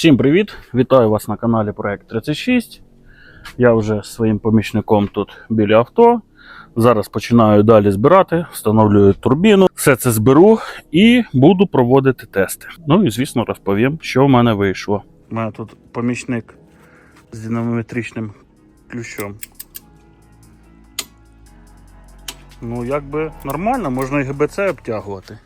Всім привіт! Вітаю вас на каналі Проект 36. Я вже своїм помічником тут біля авто. Зараз починаю далі збирати, встановлюю турбіну, все це зберу і буду проводити тести. Ну і звісно розповім, що в мене вийшло. У мене тут помічник з динамометричним ключом. Ну, якби нормально, можна і ГБЦ обтягувати.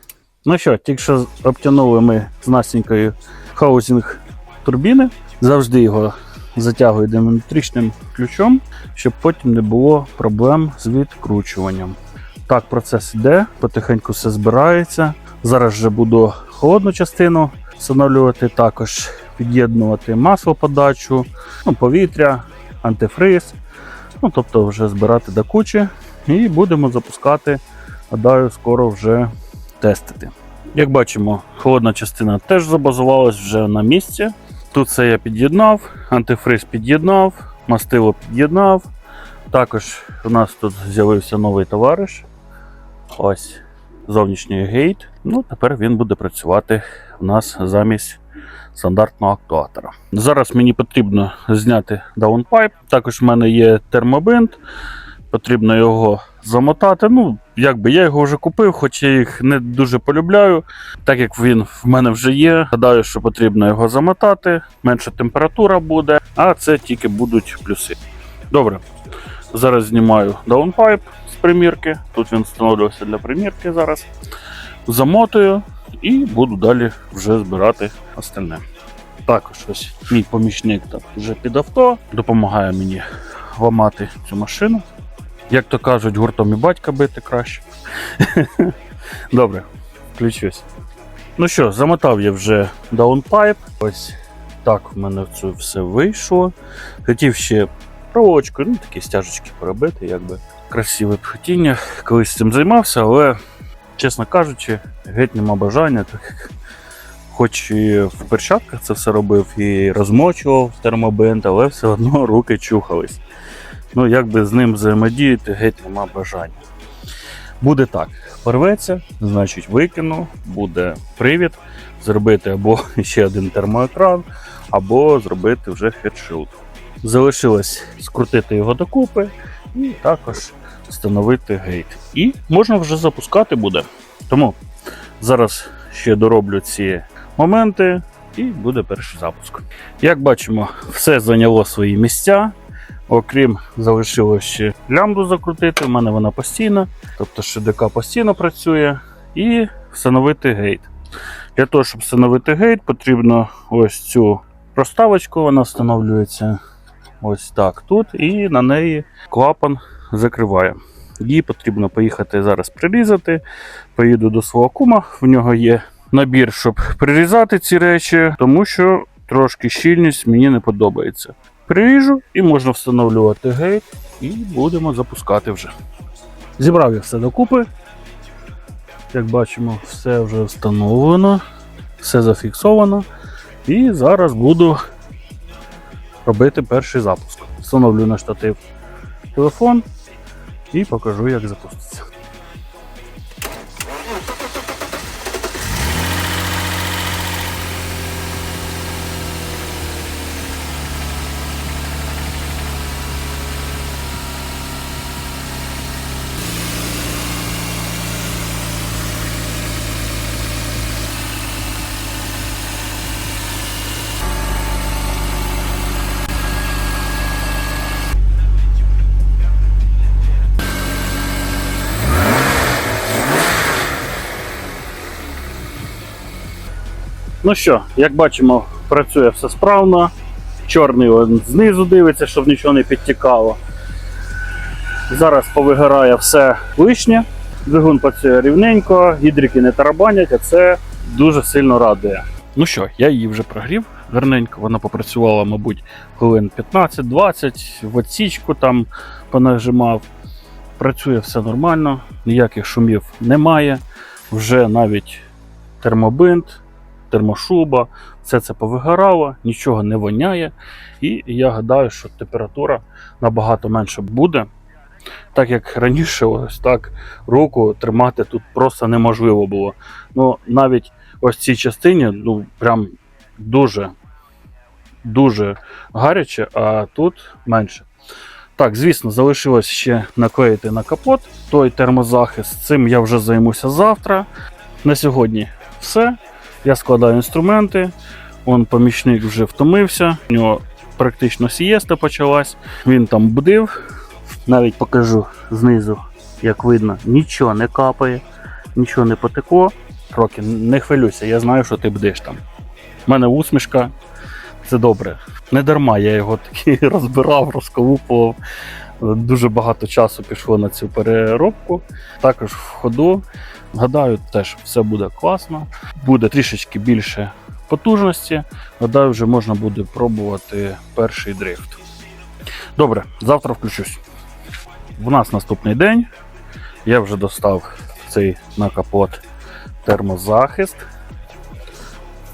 Ну що, тільки що обтягнули ми з Настенькою хаусінг турбіни. Завжди його затягую динамометричним ключом, щоб потім не було проблем з відкручуванням. Так, процес йде, потихеньку все збирається. Зараз вже буду холодну частину встановлювати, також під'єднувати маслоподачу, ну, повітря, антифриз. Ну, тобто вже збирати до кучі і будемо запускати. Гадаю, скоро вже тестити. Як бачимо, холодна частина теж забазувалась вже на місці. Тут все я під'єднав, антифриз під'єднав, мастило під'єднав. Також у нас тут з'явився новий товариш. Ось зовнішній гейт. Ну, тепер він буде працювати у нас замість стандартного актуатора. Зараз мені потрібно зняти даунпайп. Також в мене є термобинт. Потрібно його замотати. Ну, якби я його вже купив, хоч я їх не дуже полюбляю. Так як він в мене вже є, гадаю, що потрібно його замотати, менша температура буде, а це тільки будуть плюси. Добре. Зараз знімаю даунпайп з примірки. Тут він встановлювався для примірки зараз. Замотую і буду далі вже збирати остальне. Також ось мій помічник там вже під авто, допомагає мені ламати цю машину. Як то кажуть, гуртом і батька бити краще. Добре, включусь. Ну що, замотав я вже даунпайп. Ось так в мене це все вийшло. Хотів ще проволочкою, ну такі стяжечки поробити, якби красиве б хотіння. Колись цим займався, але, чесно кажучи, геть нема бажання, так хоч і в перчатках це все робив і розмочував термобинт, але все одно руки чухались. Ну, якби з ним взаємодіяти, геть нема бажання. Буде так: порветься, значить викину, буде привід, зробити або ще один термоекран, або зробити вже хедшилд. Залишилось скрутити його докупи і також встановити гейт. І можна вже запускати буде. Тому зараз ще дороблю ці моменти і буде перший запуск. Як бачимо, все зайняло свої місця. Окрім залишилось ще лямбду закрутити, в мене вона постійна, тобто ШДК постійно працює, і встановити гейт. Для того, щоб встановити гейт, потрібно ось цю проставочку, вона встановлюється ось так тут, і на неї клапан закриває. Її потрібно поїхати зараз прирізати. Поїду до свого кума, в нього є набір, щоб прирізати ці речі, тому що трошки щільність мені не подобається. Приріжу і можна встановлювати гейт, і будемо запускати вже. Зібрав я все докупи. Як бачимо, все вже встановлено, все зафіксовано. І зараз буду робити перший запуск. Встановлю на штатив телефон і покажу, як запуститься. Ну що, як бачимо, працює все справно. Чорний знизу дивиться, щоб нічого не підтікало. Зараз повигорає все лишнє. Двигун працює рівненько, гідрики не тарабанять, а це дуже сильно радує. Ну що, я її вже прогрів гарненько, вона попрацювала, мабуть, хвилин 15-20, в отсічку там понажимав. Працює все нормально, ніяких шумів немає. Вже навіть термобинт, термошуба, все це повигорало, нічого не воняє. І я гадаю, що температура набагато менше буде. Так як раніше, ось так руку тримати тут просто неможливо було. Ну, навіть ось цій частині, ну, прям дуже дуже гаряче, а тут менше. Так, звісно, залишилось ще наклеїти на капот той термозахист. Цим я вже займуся завтра. На сьогодні все. Я складаю інструменти. Он помічник вже втомився. У нього практично сієста почалась. Він там будив. Навіть покажу знизу, як видно, нічого не капає, нічого не потекло. Роки, не хвилюйся, я знаю, що ти бдиш там. У мене усмішка, це добре. Не дарма я його таки розбирав, розколупував. Дуже багато часу пішло на цю переробку. Також в ходу. Гадаю, теж все буде класно. Буде трішечки більше потужності. Гадаю, вже можна буде пробувати перший дрифт. Добре, завтра включусь. У нас наступний день. Я вже достав цей на капот термозахист.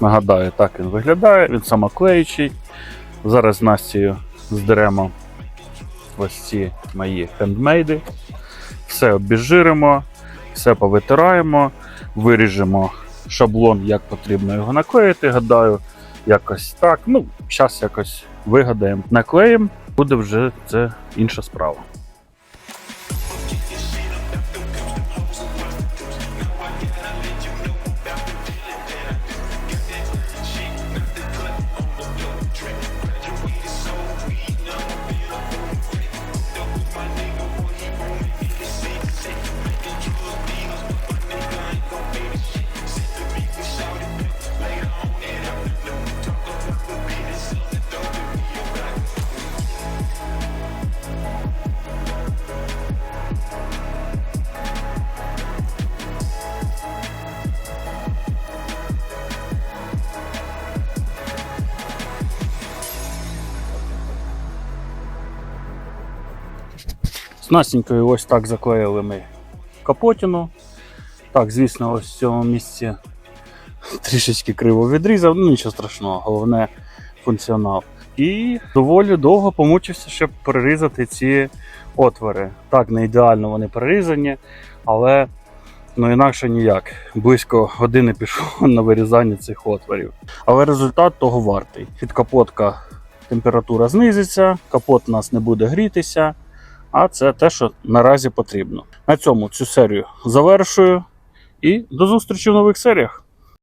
Нагадаю, так він виглядає, він самоклеючий. Зараз з Настею здеремо ось ці мої хендмейди. Все обіжиримо, все повитираємо, виріжемо шаблон, як потрібно його наклеїти. Гадаю, якось так. Ну, зараз якось вигадаємо, наклеїмо, буде вже це інша справа. З Настенькою ось так заклеїли ми капотину. Так, звісно, ось в цьому місці трішечки криво відрізав, ну нічого страшного, головне функціонал. І доволі довго помучився, щоб перерізати ці отвори. Так, не ідеально вони перерізані, але ну інакше ніяк. Близько години пішло на вирізання цих отворів. Але результат того вартий. Під капотка температура знизиться, капот у нас не буде грітися. А це те, що наразі потрібно. На цьому цю серію завершую і до зустрічі в нових серіях.